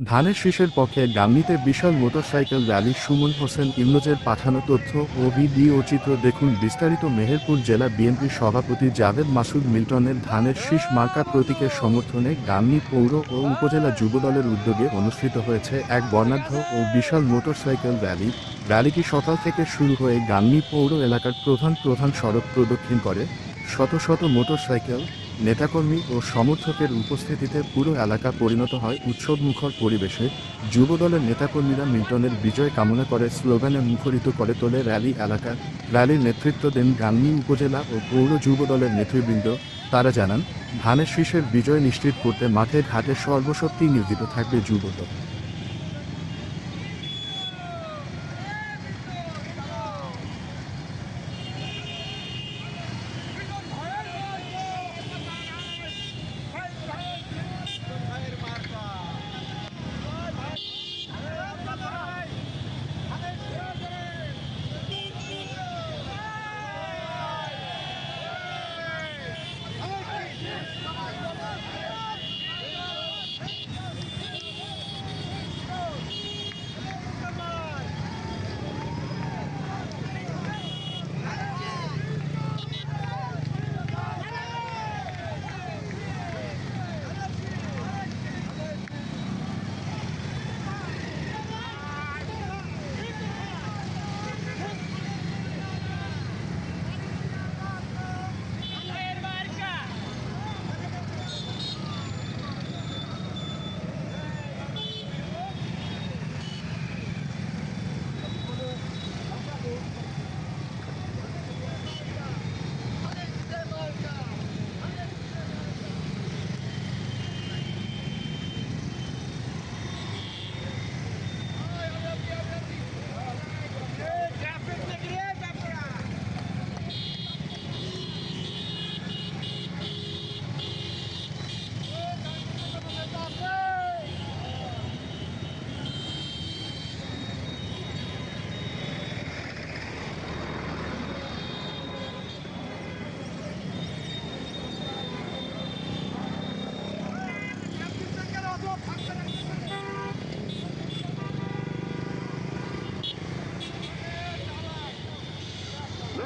ধানের শীষের পক্ষে গামীতে বিশাল মোটরসাইকেল র্যালি সুমন হোসেন ইমরোজের পাঠানো তথ্য ও ভিডিও চিত্র দেখুন বিস্তারিত মেহেরপুর জেলা বিএনপির সভাপতি জাভেদ মাসুদ মিল্টনের ধানের শীষ মার্কা প্রতীকের সমর্থনে গামী পৌর ও উপজেলা যুবদলের উদ্যোগে অনুষ্ঠিত হয়েছে এক বর্ণাঢ্য ও বিশাল মোটরসাইকেল র্যালি। র্যালিটি সকাল থেকে শুরু হয়ে গামী পৌর এলাকার প্রধান প্রধান সড়ক প্রদক্ষিণ করে শত শত মোটরসাইকেল নেতাকর্মী ও সমর্থকের উপস্থিতিতে পুরো এলাকা পরিণত হয় উৎসবমুখর পরিবেশে। যুবদলের নেতাকর্মীরা মিল্টনের বিজয় কামনা করে স্লোগানে মুখরিত করে তোলে র্যালি এলাকা। র্যালির নেতৃত্ব দেন গান্নী উপজেলা ও পৌর যুবদলের নেতৃবৃন্দ। তারা জানান, ধানের শীষের বিজয় নিশ্চিত করতে মাঠে ঘাটে সর্বশক্তি নিয়োজিত থাকবে যুবদল।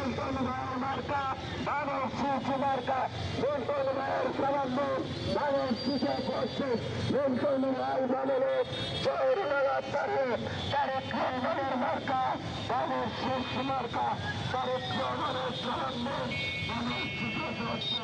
মার্কা ধানের শীষ মার্কা লুণ্ঠন ভাইয়ের সমন্বয় ধানের শীষে পড়ছে লুণ্ঠন ভাই বলে জয়ের লাগাতারে তারেক রহমানের মার্কা ধানের শীষ মার্কা তারেক রহমানের সমন্বয় ধানের শীষে পড়ছে